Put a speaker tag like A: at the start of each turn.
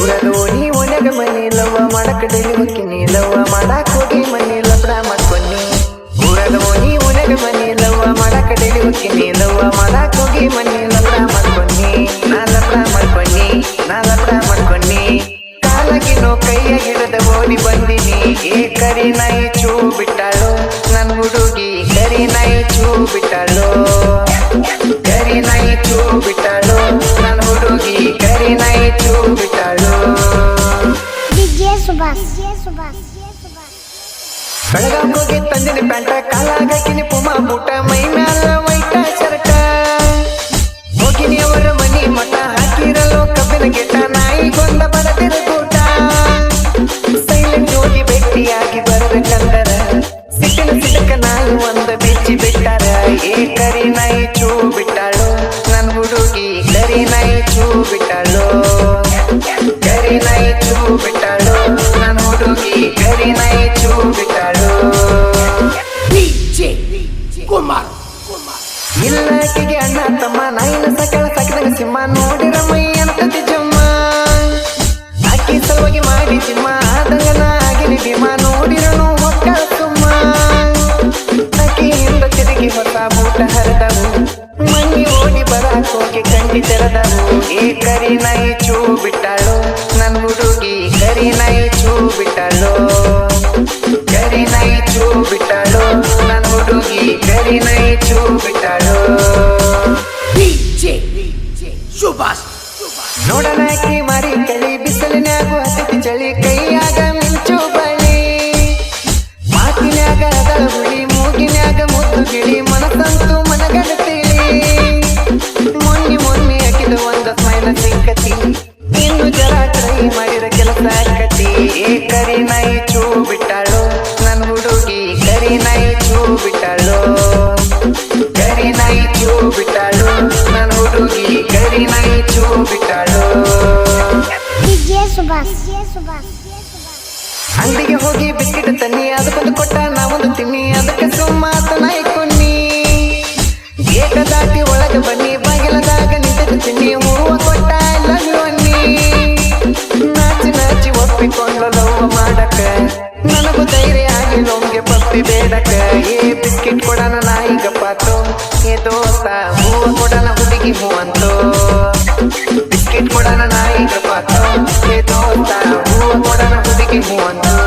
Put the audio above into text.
A: ಊರದೋಣಿ ಒಣಗ ಮನೆ ಲವ್ವ ಮಾಡಕ ಡೈಲಿ ಹೊಕ್ಕಿನಿ ಲವ್ವ ಮಾಡಾಕ್ ಹೋಗಿ ಮನಿ ಲಬ್ಡ ಮಾಡ್ಕೊನಿ ನೀ ಒಣಗ ಮನೆ ಲವ್ವ ಮಾಡಕ ಡೈಲಿ ಹೊಕ್ಕಿನಿ ಲವ್ವ ಮಾಡಾಕ್ ಹೋಗಿ ಮನೆ ಲಬ್ಡ ಮಾಡ್ಕೊನಿ ನಾ ಲಬ್ಡ ಮಾಡ್ಕೊನಿ ನಾ ಲಬ್ಡ ಮಾಡ್ಕೊನಿ ಕಾಲಗಿನೋ ಕೈಯ ಹಿಡಿದ ಓಡಿ ಬಂದಿನಿ. ಏ ಕರಿ ನಾಯಿ ಚೂ ಬಿಟ್ಟಾಳು, ನನ್ ಹುಡುಗಿ ಕರಿ ನಾಯಿ ಚೂ ಬಿಟ್ಟಾಳು. ಹೋಗಿ ತಂದಿನಿ ಪ್ಯಾಂಟ ಕಾಲಾಗಕಿನಿ ಪುಮಾ ಬೂಟ ಮೈ ಮ್ಯಾಲ ವೈಟ ಅವರ ಮನಿ ಮಠ ಹಾಕಿರಲು ಕಬ್ಬಿನ ಗೆಟ್ಟ ನಾಯಿಗೊಂದ ಬರದಿರ ಕೂಟ. ಸೈಲೆಂಟ್ ಹೋಗಿ ಭೇಟಿಯಾಗಿ ಬರಬೇಕಂದರ ಸಿಟ್ಟಿನ ಸಿಟಕ ನಾಯಿ ಒಂದ ಬೆಚ್ಚಿ ಬಿಟ್ಟಾರ. ಏ ಕರಿ ನಾಯಿ ಚೂ ಬಿಟ್ಟಾಳು, ನನ್ ಹುಡುಗಿ ಕರಿ ನಾಯಿ ಚೂ ಬಿಟ್ಟಾಳು. ಇಲ್ಲಕಿಗೆ ಅಣ್ಣ, ತಮ್ಮ, ನಾಯಿನ ಸಕಲ ಸಕದಾಗ ಸಿಂಹ ನೋಡಿರ ಮೈ ಅಂತತಿ ಜಮ್ಮ ಅಕ್ಕಿ ಸಲುವಾಗಿ ಮಾಡಿ ಸಿಂಹ ಆದಂಗನ ಆಗಿನಿ ಭೀಮ, ನೋಡಿರನು ಮಕ್ಕಳ ಸುಮ್ಮ. ಅಕ್ಕಿ ಹಿಂದ ತಿರುಗಿ ಹೊಸ ಬೂಟ ಹರಿದವು ಮಂಗಿ ಓಡಿ ಬರಾಕ್ ಹೋಗಿ ಕಂಡಿ ತೆರೆದವು ಏ ಕರಿ ನಾಯಿ ಚೂ ಬಿಟ್ಟಾಳು ನನ್ ಹುಡುಗಿ ಕರಿ ನಾಯಿ ಚೂ ಬಿಟ್ಟಾಳು ಕರಿ ನಾಯಿ ಚೂ ಬಿಟ್ಟಾಳು ನನ್ ಹುಡುಗಿ ಕರಿ ನಾಯಿ ಚೂ ಬಿಟ್ಟಾಳು
B: Subas.
A: ನೋಡಲಾಕಿ ಮಾರಿ ಕಳಿ ಬಿಸಿಲಿನಾಗ ಹತ್ತಿತಿ ಚಳಿ ಕೈಯಾಗ ಮಿಂಚು ಬಳಿ. ಮಾತಿನಾಗ ಅದಳ ಹುಳಿ, ಮೂಗಿನಾಗ ಮುದ್ದು ಗಿಳಿ ಮನಸ್ಸಂತೂ ಮನಗಡತಿಳಿ ಮೊನ್ನೆ ಮೊನ್ನೆ ಹಾಕಿದ ಒಂದ ಸ್ಮೈಲ ಸಿಕ್ಕತಿ. ಇನ್ನು ಜರ ಟ್ರೈ ಮಾಡಿದ ಕೆಲಸ ಕತಿ ಏ ಕರಿ ನಾಯಿ ಚೂ ಬಿಟ್ಟಾಳು. ನನ್ ಹುಡುಗಿ ಕರಿ ನಾಯಿ ಚೂ ಬಿಟ್ಟಾಳು. ಕರಿ ನಾಯಿ ಚೂ ಬಿಟ್ಟಾಳು. ಅಂಗಡಿಗೆ ಹೋಗಿ ಬಿಸ್ಕಿಟ್ ತನ್ನಿ, ಅದಕ್ಕೊಂದು ಕೊಟ್ಟ, ನಾವೊಂದು ತಿನ್ನಿ, ಅದಕ್ಕೆ ಸುಮ್ಮಾತ ನಾಯಿ ಕೊನ್ನಿ. ಏಕ ದಾಟಿ ಒಳಗೆ ಬನ್ನಿ, ಬಾಗಿಲದಾಗ ನಿಂತು ತಿನ್ನಿ, ಹೂವ ಕೊಟ್ಟ ಎಲ್ಲ ಅನ್ನಿ. ನಾಚಿ ನಾಚಿ ಒಪ್ಪಿಕೊಂಡ್ಲ ಏ ಬಿಸ್ಕಿಟ್ ಕೊಡನ ನಾಯಿ ಗಪ್ಪಾತು ಏ ದೋಸ್ತ, ಹೂವ ಕೊಡನ ಹುಡುಗಿ ಹೂವಂತು. ಬಿಸ್ಕಿಟ್ ಕೊಡನ ನಾಯಿ ಗಪ್ಪಾತು ಏ ದೋಸ್ತ, ಹೂವ ಕೊಡನ ಹುಡುಗಿ ಹೂವಂತು.